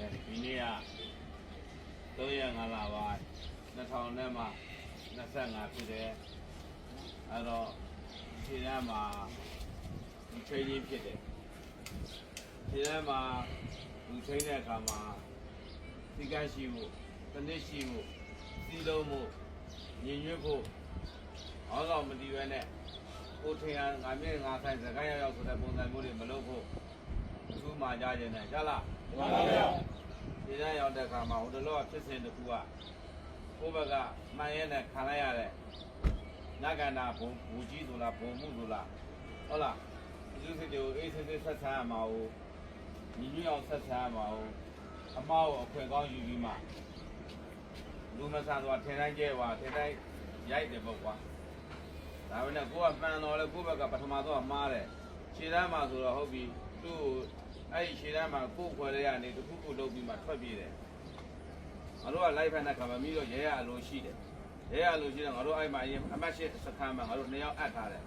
အဲဒီနေ့က3ရက်5လပိုင်း2000နဲ့မှ25ဖြစ်တယ်အဲ့တော့ခြေတန်းမှာဒီချိန်ကြီးဖြစ်တယ်ခြေတန်းမှာဒီချိန်တဲ့အခါမှာစီကန်းရှိဖို့တစ်နည်းရှိဖို့စီလုံးမှုညင်ညွတ်ဖို့အောင်းဆောင်မတည်ရွယ်နဲ့ကိုထင်ရငါမြင့်ငါဆိုင်စကားရောက်ရောက်ဆိုတဲ့ပုံစံမျိုးတွေမလုပ်ဖို့သူ့မှာကြားခြင်းနဲ့ကြားလား မှန်ပါဗျာဒီတန်းရောက်တဲ့အခါမှာဟိုတလောကဖြစ်စဉ်တစ်ခုကကိုယ့်ဘက်ကမှန်ရဲနဲ့ခံလိုက်ရတဲ့နဂန္ဓာဘုံဘူကြီးဆိုလားဘုံမှုဆိုလားဟုတ်လားဒီလိုစစ်တွေကိုအေးစစ်စစ်ဆက်ဆံရမှာဟိုညီညွတ်အောင်ဆက်ဆံရမှာဟိုအမောက်အခွင့်ကောင်းယူပြီးမှလူမဆန်သွားထင်တိုင်းကျဲပါထင်တိုင်းရိုက်တယ်ပေါ့ကွာဒါပေမဲ့ကိုကပန်တော်လဲကိုယ့်ဘက်ကပထမတော့မှားတယ်ခြေတန်းမှာဆိုတော့ဟုတ်ပြီသူ့ကို အဲ့ဒီခြေတန်းမှာကိုယ်ခွဲရရနေတခုခုလုပ်ပြီးမှထွက်ပြေးတယ်ငါတို့ကလိုက်ဖက်တဲ့ခါမှာပြီးတော့ရဲရအလိုရှိတယ်ရဲရအလိုရှိတယ်ငါတို့အဲ့မှာအရင်အမတ်ရှိစခန်းမှာငါတို့နှစ်ယောက်အပ်ထားတယ်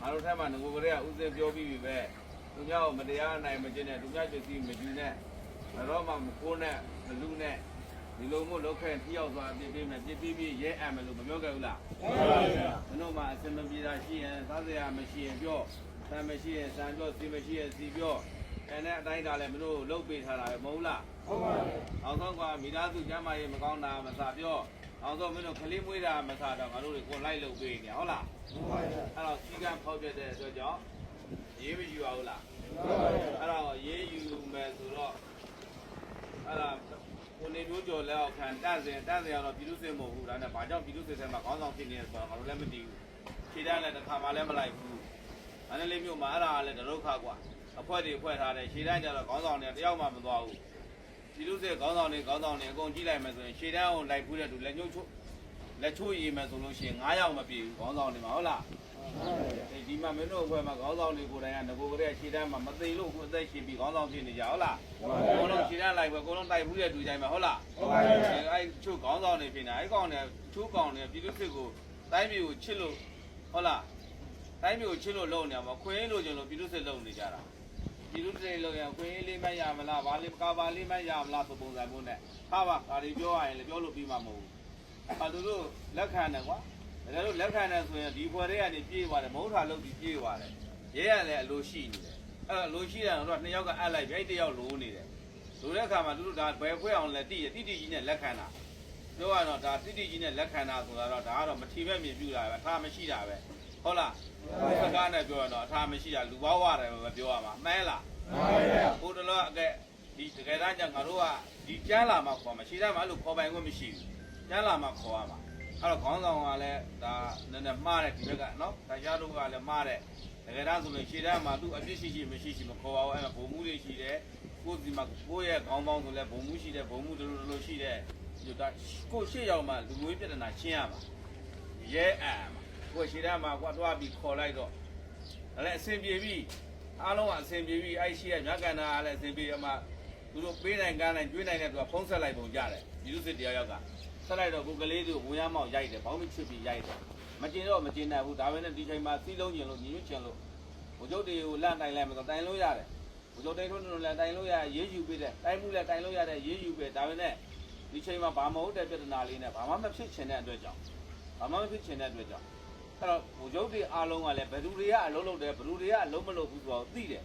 ငါတို့ထက်မှငကိုကလေးကဥစဉ်ပြောပြီးပြီပဲသူများကိုမတရားနိုင်မကျင်နဲ့သူများကျစီမကြည့်နဲ့ငါတို့မှမကိုးနဲ့မလူနဲ့ဒီလိုမျိုးလောက်ခဲ့ထိရောက်သွားအပြစ်ပေးမယ်ပြစ်ပြီးပြီးရဲအပ်မယ်လို့မပြောခဲ့ဘူးလားမှန်ပါဗျာမင်းတို့မှအစင်မပြေတာရှိရင်သားစရာမရှိရင်ပြောဆံမရှိရင်ဆံပြောစီမရှိရင်စီပြော အဲနဲ့အတိုင်းဒါလည်းမင်းတို့လှုပ်ပေးထားတာပဲမဟုတ်လားဟုတ်ပါဗျာအောင်ဆုံးကမိသားစုကျမ်းမာရေးမကောင်းတာမစားပြောအောင်ဆုံးမင်းတို့ကလေးမွေးတာမစားတော့ငါတို့တွေကိုလိုက်လုပ်ပေးနေဟုတ်လားဟုတ်ပါဗျာအဲ့တော့စီကံဖောက်ပြတဲ့အတွက်ကြောင့်ရေးမယူရဘူးလားဟုတ်ပါဗျာအဲ့တော့ရေးယူမယ်ဆိုတော့အဲ့ဒါကိုနေမျိုးကျော်လက်အောက်ခံတန့်စင်တန့်စင်ကတော့ပြည်သူ့စစ်မဟုတ်ဘူးဒါနဲ့ဘာကြောင့်ပြည်သူ့စစ်ထဲမှာခေါင်းဆောင်ဖြစ်နေလဲဆိုတော့ငါတို့လည်းမသိဘူးခြေတန်းလည်းတစ်ခါမှလည်းမလိုက်ဘူးအဲ့ဒါလေးမျိုးမှာအဲ့ဒါကလည်းဒရုခကွာ အဖွဲ့တွေဖွဲ့ထားတယ်ခြေတန်းကျတော့ခေါင်းဆောင်တွေတယောက်မှမသွားဘူးပြည်သူ့စစ်ခေါင်းဆောင်တွေခေါင်းဆောင်တွေအကုန်ကြည့်လိုက်မယ်ဆိုရင်ခြေတန်းကိုလိုက်ဖူးတဲ့သူလက်ညှိုးချိုးလက်ချိုးရည်မယ်ဆိုလို့ရှိရင်9ယောက်မပြည့်ဘူးခေါင်းဆောင်တွေမှာဟုတ်လားဒီမှာမင်းတို့ဘက်မှာခေါင်းဆောင်တွေကိုယ်တိုင်ကငကိုကလေးခြေတန်းမှာမသိလို့ခုအသက်ရှင်ပြီးခေါင်းဆောင်ဖြစ်နေကြဟုတ်လားအကုန်လုံးခြေတန်းလိုက်ပဲအကုန်လုံးတိုက်ဘူးတဲ့တူတိုင်းမှာဟုတ်လားအဲ့ချို့ခေါင်းဆောင်တွေဖြစ်နေအဲ့ကောင်တွေချို့ကောင်တွေပြည်သူစစ်ကိုတိုင်းပြည်ကိုချစ်လို့ဟုတ်လားတိုင်းပြည်ကိုချစ်လို့လုပ်နေမှာခွင်းလို့ကျင်လို့ပြည်သူစစ်လုပ်နေကြတာ ပြည်သူစစ်လုပ်ရင်ခွင်းလေးမရမလားဘာလေးကာဘာလေးမရမလားဆိုပုံစံမျိုးနဲ့ဟာပါဒါတွေပြောရရင်လည်းပြောလို့ပြီးမှာမဟုတ်ဘူးအဲသူတို့လက်ခံတယ်ကွာတကယ်လို့လက်ခံတယ်ဆိုရင်ဒီဖွဲ့တွေကနေပြေးသွားတယ်မဟုတ်တာလို့ဒီပြေးသွားတယ်ရဲရလည်းအလိုရှိနေတယ်အဲ့တော့အလိုရှိတယ်တော့နှစ်ယောက်ကအပ်လိုက်ပြီအဲ့တစ်ယောက်လိုနေတယ်လိုတဲ့အခါမှာသူတို့ဒါဘယ်ဖွဲ့အောင်လဲတိရတိတိကြီးနဲ့လက်ခံတာပြောရတော့ဒါတိတိကြီးနဲ့လက်ခံတာဆိုတာတော့ဒါကတော့မထီမဲ့မြင်ပြူတာပဲအထာမရှိတာပဲ ဟုတ်လားဘုရားနဲ့ပြောရတော့အထာမရှိတာလူပေါဝရတယ်ပဲပြောရမှာမှန်လားမှန်ပါဗျာဟိုတလောအကဲဒီတကယ်တမ်းကျငါတို့ကဒီကျမ်းလာမှခေါ်မှာရှိတယ်မှာအဲ့လိုခေါ်ပိုင်ခွင့်မရှိဘူးကျမ်းလာမှခေါ်ရမှာအဲ့တော့ခေါင်းဆောင်ကလည်းဒါနည်းနည်းမှားတယ်ဒီဘက်ကနော်တရားတို့ကလည်းမှားတယ်တကယ်တမ်းဆိုရင်ရှေ့တန်းမှာသူ့အပြစ်ရှိရှိမရှိရှိမခေါ်ပါဘူးအဲ့မှာဘုံမှုတွေရှိတယ်ကိုယ်ဒီမှာကိုယ့်ရဲ့ခေါင်းပေါင်းဆိုလဲဘုံမှုရှိတယ်ဘုံမှုတို့လိုလိုရှိတယ်ဒီဒါကိုယ်ရှေ့ရောက်မှလူမျိုးပြဿနာရှင်းရမှာရဲအံမှာ ကိုယ်ရှေ့တန်းမှာကိုယ်တွားပြီးခေါ်လိုက်တော့အဲ့လည်းအဆင်ပြေပြီအားလုံးကအဆင်ပြေပြီအဲ့ရှိရမြတ်ကန္နာကလည်းအဆင်ပြေရမှာသူတို့ပေးနိုင်ကမ်းနိုင်ကျွေးနိုင်တဲ့သူကဖုံးဆက်လိုက်ပုံကြတယ်ဒီလူစစ်တရားရောက်ကဆက်လိုက်တော့ကိုကလေးသူဝင်ရမောက်ရိုက်တယ်ဘောင်းမချစ်ပြီးရိုက်တယ်မကျင်တော့မကျင်နိုင်ဘူးဒါပဲနဲ့ဒီချိန်မှာစီးလုံးကျင်လို့ညီညွတ်ကျင်လို့ဘုကျုပ်တွေကိုလန့်တိုင်လိုက်မှဆိုတိုင်လို့ရတယ်ဘုကျုပ်တိတ်ထွန်းထွန်းလည်းတိုင်လို့ရရေးယူပေးတယ်တိုင်မှုလည်းတိုင်လို့ရတယ်ရေးယူပေးဒါပဲနဲ့ဒီချိန်မှာဘာမဟုတ်တဲ့ပြဿနာလေးနဲ့ဘာမှမဖြစ်ချင်တဲ့အတွက်ကြောင့်ဘာမှမဖြစ်ချင်တဲ့အတွက်ကြောင့် အဲ့တော့ဟိုရုပ်တွေအားလုံးကလည်းဘယ်သူတွေကအလုံးလုံးတယ်ဘယ်သူတွေကအလုံးမလုံးဘူးဆိုတော့သိတယ်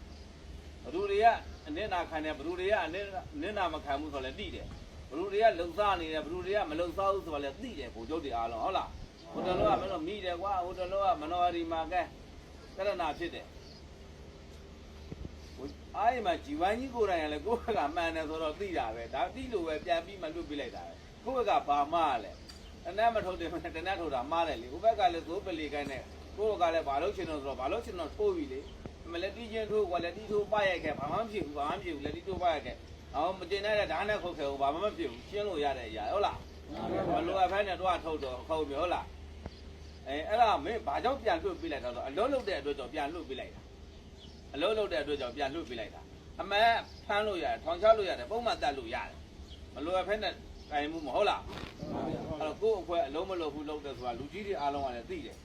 ဘယ်သူတွေကအနစ်နာခံတယ်ဘယ်သူတွေကအနစ်နစ်နာမခံဘူးဆိုတော့လည်းသိတယ်ဘလူတွေကလုံစားနေတယ်ဘလူတွေကမလုံစားဘူးဆိုတော့လည်းသိတယ်ဘိုလ်ချုပ်တွေအားလုံးဟုတ်လားဟိုတလောကမလို့မိတယ်ကွာဟိုတလောကမနော်ရီမာကဲကရဏဖြစ်တယ်ဟိုအားရမှာဂျီဝိုင်းကြီးကိုယ်တိုင်ကလည်းကိုယ့်ကမှန်တယ်ဆိုတော့သိတာပဲဒါသိလို့ပဲပြန်ပြီးမှလွတ်ပြလိုက်တာပဲကိုယ့်ကဘာမှလည်း တနက်မထုတ်တယ်တနက်ထုတ်တာမှားတယ်လေဟိုဘက်ကလည်းသိုးပလီကိုင်းနဲ့ကိုယ့်ဘက်ကလည်းဘာလို့ချင်တော့ဆိုတော့ဘာလို့ချင်တော့ထိုးပြီလေမလက်တီချင်းထိုးကွာလက်တီထိုးပရိုက်ခဲ့ဘာမှမဖြစ်ဘူးဘာမှမဖြစ်ဘူးလက်တီထိုးပရိုက်ခဲ့အောင်မတင်တဲ့ဓာတ်နဲ့ခုတ်ခဲ့ဘူးဘာမှမဖြစ်ဘူးရှင်းလို့ရတဲ့အရာဟုတ်လားမလိုအပ်ဖက်နဲ့တော့ထုတ်တော့ခုတ်ပြီဟုတ်လားအဲအဲ့ဒါမင်းဘာကြောင့်ပြန်လွှတ်ပေးလိုက်တော့အလုံးလုံးတဲ့အတွက်ကြောင့်ပြန်လွှတ်ပေးလိုက်တာအလုံးလုံးတဲ့အတွက်ကြောင့်ပြန်လွှတ်ပေးလိုက်တာအမှန်ဖမ်းလို့ရတယ်ထောင်ချလို့ရတယ်ပုံမှန်တက်လို့ရတယ်မလိုအပ်ဖက်နဲ့ တိုင်မှုမဟုတ်လားအဲ့တော့ကိုယ့်အခွဲအလုံးမလို့ဘူးလုပ်တယ်ဆိုတာလူကြီးတွေအားလုံးကလည်းသိတယ်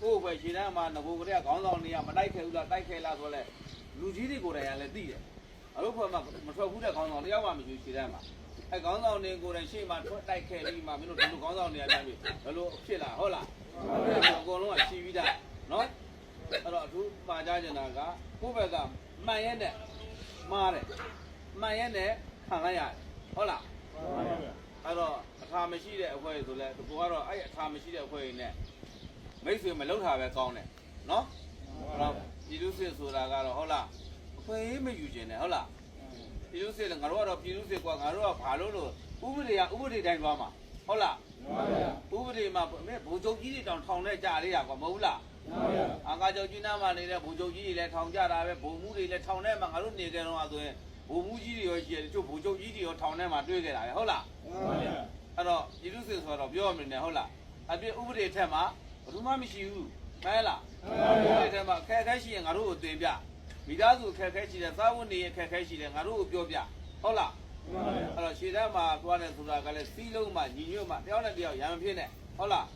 ကိုယ့်ဘယ်ခြေတန်းမှာငကိုကလေးကခေါင်းဆောင်နေရမတိုက်ခဲဘူးလားတိုက်ခဲလားဆိုလဲလူကြီးတွေကိုယ်တိုင်ကလည်းသိတယ်အလို့ဖွဲ့မှာမထွက်ဘူးတဲ့ခေါင်းဆောင်တရားမှမရှိရှည်တဲ့မှာအဲခေါင်းဆောင်တွေကိုယ်တိုင်ရှေ့မှာထွက်တိုက်ခဲ့ပြီးမှမင်းတို့ဒီလိုခေါင်းဆောင်နေရပြန်ပြီဘယ်လိုဖြစ်လာဟုတ်လားအကုန်လုံးကရှည်ပြီးသားနော်အဲ့တော့အထူးပါကြကြတာကကိုယ့်ဘက်ကမှန်ရက်နဲ့မှားတယ်မှန်ရက်နဲ့ခံလိုက်ရတယ်ဟုတ်လား အဲ့တော့အခါမရှိတဲ့အဖွဲ့ဆိုလဲကိုကတော့အဲ့အခါမရှိတဲ့အဖွဲ့တွေနဲ့မိတ်ဆွေမလောက်တာပဲကောင်းတယ်နော်အဲ့တော့ပြည်သူစစ်ဆိုတာကတော့ဟုတ်လားအခွင့်အရေးမယူခြင်းနဲ့ဟုတ်လားပြည်သူစစ်လည်းငါတို့ကတော့ပြည်သူစစ်ကွာငါတို့ကဘာလို့လို့ဥပဒေကဥပဒေတိုင်းသွားမှာဟုတ်လားဥပဒေမှာမင်းဘုံချုပ်ကြီးတွေတောင်ထောင်နဲ့ကြာလေးရကွာမဟုတ်လားအာကာချုပ်ကြီးနားမှာနေတဲ့ဘုံချုပ်ကြီးတွေလည်းထောင်ကြတာပဲဘုံမှုတွေလည်းထောင်ထဲမှာငါတို့နေကြတော့ဆိုရင် ဘုံမှုကြီးတွေရောရှိတယ်တချို့ဘုံချုပ်ကြီးတွေရောထောင်ထဲမှာတွေ့ကြတာပဲဟုတ်လားအဲ့တော့ပြည်သူစစ်ဆိုတော့ပြောရမယ်နဲ့ဟုတ်လားအပြည့်ဥပဒေထက်မှာဘယ်သူမှမရှိဘူးမဲလားဥပဒေထက်မှာအခက်အခဲရှိရင်ငါတို့ကိုတင်ပြမိသားစုအခက်အခဲရှိတယ်သာဝန်နေအခက်အခဲရှိတယ်ငါတို့ကိုပြောပြဟုတ်လားအဲ့တော့ရှေ့တန်းမှာသွားတယ်ဆိုတာကလည်းစီးလုံးမှညီညွတ်မှတယောက်နဲ့တယောက်ရံမဖြစ်နဲ့ဟုတ်လား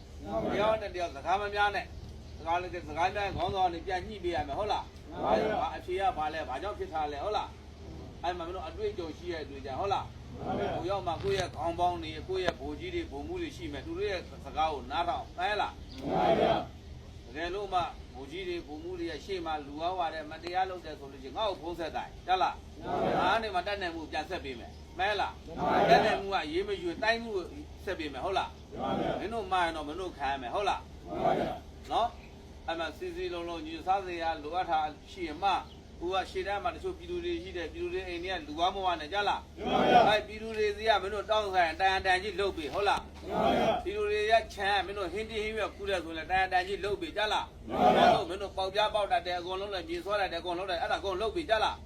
တယောက်နဲ့တယောက်စကားမများနဲ့စကားလည်းစကားများခေါင်းဆောင်ကနေပြန်ညှိပေးရမယ်ဟုတ်လားဘာဘာအဖြေကဘာလဲဘာကြောင့်ဖြစ်တာလဲဟုတ်လား အဲ့မှာမင်းတို့အတွေ့အကြုံရှိရဲ့အတွေ့အကြုံဟုတ်လားဟိုရောက်မှကိုယ့်ရဲ့ခေါင်းပေါင်းတွေကိုယ့်ရဲ့ဘိုလ်ကြီးတွေဘုံမှုတွေရှိမယ်သူတို့ရဲ့စကားကိုနားထောင်အဲလားတကယ်လို့မှဘိုလ်ကြီးတွေဘုံမှုတွေရဲ့ရှေ့မှာလူအောင်ပါတယ်မတရားလုပ်တယ်ဆိုလို့ချင်းငါ့ကိုဖုံးဆက်တိုင်းတက်လားအားနေမှာတတ်နိုင်မှုပြန်ဆက်ပေးမယ်မဲလားတက်တဲ့မှုကရေးမရွတိုင်းမှုကိုဆက်ပေးမယ်ဟုတ်လားမင်းတို့မှာရင်တော့မင်းတို့ခံရမယ်ဟုတ်လားနော်အဲ့မှာစီစီလုံးလုံးညီစားစရာလိုအပ်တာရှိရင်မှ ကိုကရှေ့တန်းမှာတချို့ပြည်သူတွေရှိတယ်ပြည်သူတွေအိမ်တွေကလူဝမဝနဲ့ကြလားအဲ့ပြည်သူတွေစီကမင်းတို့တောင်းဆိုင်တန်တန်ကြီးလုတ်ပြီဟုတ်လားပြည်သူတွေရချမ်းမင်းတို့ဟင်းတီဟင်းရွက်ကူးတယ်ဆိုရင်တန်တန်ကြီးလုတ်ပြီကြလားဟုတ်မင်းတို့ပေါက်ပြားပေါက်တတ်တယ်အကုန်လုံးလည်းမြေဆွဲတတ်တယ်အကုန်လုံးလည်းအဲ့ဒါအကုန်လုတ်ပြီကြလား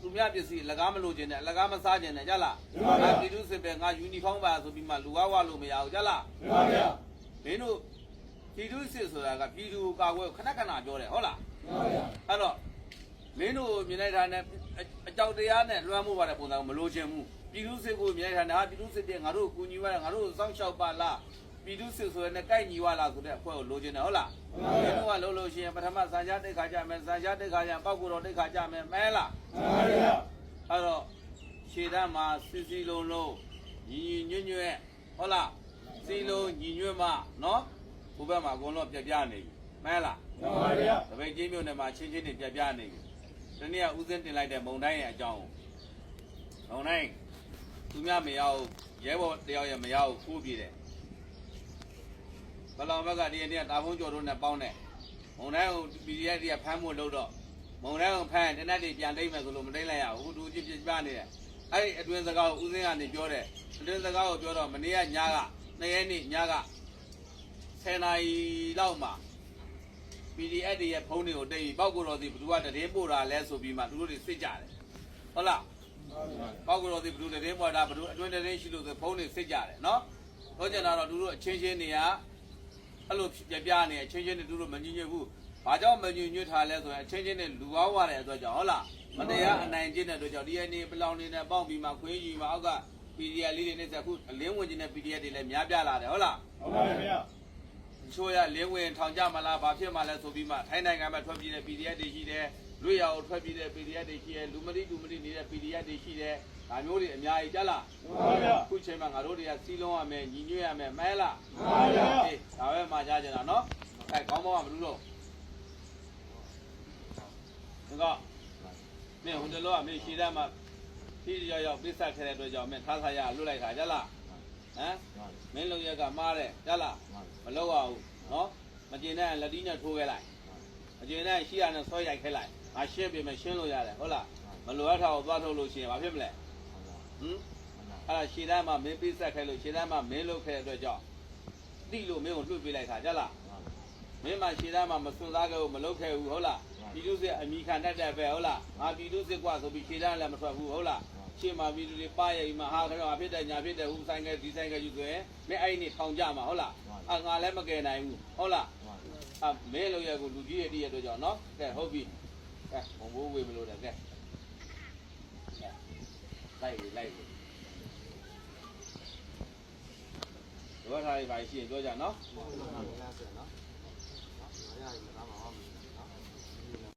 သူများပစ္စည်းလက်ကားမလို့ခြင်းနဲ့လက်ကားမစားခြင်းနဲ့ကြလားငါပြည်သူစစ်ပဲငါယူနီဖောင်းပါဆိုပြီးမှလူဝဝလို့မရဘူးကြလားမင်းတို့ပြည်သူစစ်ဆိုတာကပြည်သူကာကွယ်ခဏခဏပြောတယ်ဟုတ်လားအဲ့တော့ မင်းတို့မြင်လိုက်တာနဲ့အကြောက်တရားနဲ့လွှမ်းမိုးပါတဲ့ပုံစံကိုမလို့ခြင်းဘူးပြည်သူစစ်ကိုမြင်လိုက်တာနဲ့ဟာပြည်သူစစ်တဲ့ငါတို့ကိုကူညီပါလားငါတို့စောင့်ရှောက်ပါလားပြည်သူစစ်ဆိုရယ်နဲ့ကြိုက်ညီဝလားဆိုတဲ့အဖွဲ့ကိုလိုချင်တယ်ဟုတ်လားမင်းတို့ကလို့လို့ရှိရင်ပထမစံချတိတ်ခါကြမယ်စံချတိတ်ခါကြပောက်ကူတော်တိတ်ခါကြမယ်မဲလားအဲ့တော့ခြေတန်းမှာစီစီလုံးလုံးညီညီညွတ်ညွတ်ဟုတ်လားစီလုံးညီညွတ်မှနော်ဘုဘက်မှာအကုန်လုံးပြပြနေပြီမဲလားတပိတ်ချင်းမြို့နယ်မှာချင်းချင်းတွေပြပြနေပြီ ဒီနေ့ကဦးစင်းတင်လိုက်တဲ့မုံတိုင်းရဲ့အကြောင်းမုံတိုင်းသူများမရဘူးရဲဘော်တယောက်ရဲ့မရဘူးခိုးပြေးတယ်ဘလောင်ဘက်ကဒီနေ့တာဖုံးကျော်တို့နဲ့ပေါင်းတယ်မုံတိုင်းကို PDF တွေကဖမ်းဖို့လုပ်တော့မုံထဲကိုဖမ်းတနက်တွေပြန်တိတ်မယ်ဆိုလို့မတိတ်လိုက်ရဘူးသူကြည့်ပြပြနေတယ်အဲ့ဒီအတွင်းစကားကိုဦးစင်းကနေပြောတယ်အတွင်းစကားကိုပြောတော့မနေ့ကညကနှစ်ရက်နေ့ညက10နာရီလောက်မှာ PDF တွေရဲ့ဖုန်းတွေကိုတိတ်ပြီးပောက်ကိုတော်စီဘသူကတည်င်းပို့တာလဲဆိုပြီးမှသူတို့တွေစစ်ကြတယ်ဟုတ်လားပောက်ကိုတော်စီဘသူတည်င်းပို့တာဘသူအတွင်းတည်င်းရှိလို့ဆိုဖုန်းတွေစစ်ကြတယ်နော်တော့ကျန်တော့သူတို့အချင်းချင်းတွေကအဲ့လိုပြပြနေအချင်းချင်းတွေသူတို့မငြင်းညွတ်ဘူးဘာကြောင့်မညွညွတ်ထားလဲဆိုရင်အချင်းချင်းနဲ့လူပေါင်းရတဲ့အတွက်ကြောင့်ဟုတ်လားမတရားအနိုင်ကျင့်တဲ့အတွက်ကြောင့် DNA ပလောင်နေနဲ့ပေါင်းပြီးမှခွေးကြီးမှအောက်က PDF လေးတွေနဲ့ဆက်ခုအလင်းဝင်ခြင်းနဲ့ PDF တွေလည်းများပြလာတယ်ဟုတ်လား ချိုးရလင်းဝင်ထောင်ကြမလားဘာဖြစ်မှလဲဆိုပြီးမှထိုင်းနိုင်ငံမှာထွက်ပြေးတဲ့ PDF တွေရှိတယ်လွေရအောင်ထွက်ပြေးတဲ့ PDF တွေရှိတယ်လူမတိလူမတိနေတဲ့ PDF တွေရှိတယ်ဒါမျိုးတွေအများကြီးကြလားခုချိန်မှာငါတို့တွေကစီးလုံးရမယ်ညီညွတ်ရမယ်မဲလားအေးဒါပဲမှာကြားကြတာနော်အဲကောင်းပါမလို့လို့ငါကမင်းဟိုတလောကမင်းရှည်တမ်းမှာဖြည်းရောက်ရောက်ပြစ်ဆက်ခဲ့တဲ့အတွက်ကြောင့်မင်းထားခါရလွတ်လိုက်တာကြလား ဟမ်မင်းလုံရက်ကမားတယ်ကြလားမလောက်ရဘူးနော်မကျင်တဲ့လက်တီးနဲ့ထိုးခဲ့လိုက်မကျင်တဲ့ရှိရနဲ့ဆွဲရိုက်ခဲ့လိုက်ငါရှင်းပြင်မယ်ရှင်းလို့ရတယ်ဟုတ်လားမလိုအပ်တာကိုသွားထုတ်လို့ရှိရင်ဘာဖြစ်မလဲဟမ်အဲ့ဒါရှည်တမ်းမှာမင်းပြစ်ဆက်ခဲ့လို့ရှည်တမ်းမှာမင်းလုတ်ခဲ့တဲ့အတွက်ကြောင့်တိလို့မင်းကိုလွှတ်ပေးလိုက်တာကြလားမင်းမှရှည်တမ်းမှာမစွန့်စားခဲ့ဘူးမလုတ်ခဲ့ဘူးဟုတ်လား ပြည်သူစစ်အမိခံတတ်တဲ့ပဲဟုတ်လားငါပြည်သူစစ်กว่าဆိုပြီးခြေတန်းလည်းမထွက်ဘူးဟုတ်လား ရှေ့မှာပြည်သူတွေပါရည်မှာဟာခရောအဖြစ်တဲ့ညာဖြစ်တဲ့ဟူဆိုင်ကဒီဆိုင်ကယူဆိုရင်မင်းအဲ့ဒီနေထောင်ကြမှာဟုတ်လားအာငါလည်းမကယ်နိုင်ဘူးဟုတ်လားအမင်းလို့ရကိုလူကြီးရဲ့တည်းရဲ့အတွက်ကြောင့်နော်ကဲဟုတ်ပြီကဲဘုံဘိုးဝေမလို့တယ်ကဲလိုက်လေလိုက်လေဒီဘက်ထားလေးပါရှိရင်ပြောကြနော်ဟုတ်ကဲ့နော်။နော်။အားရည်မသားမှာဟုတ်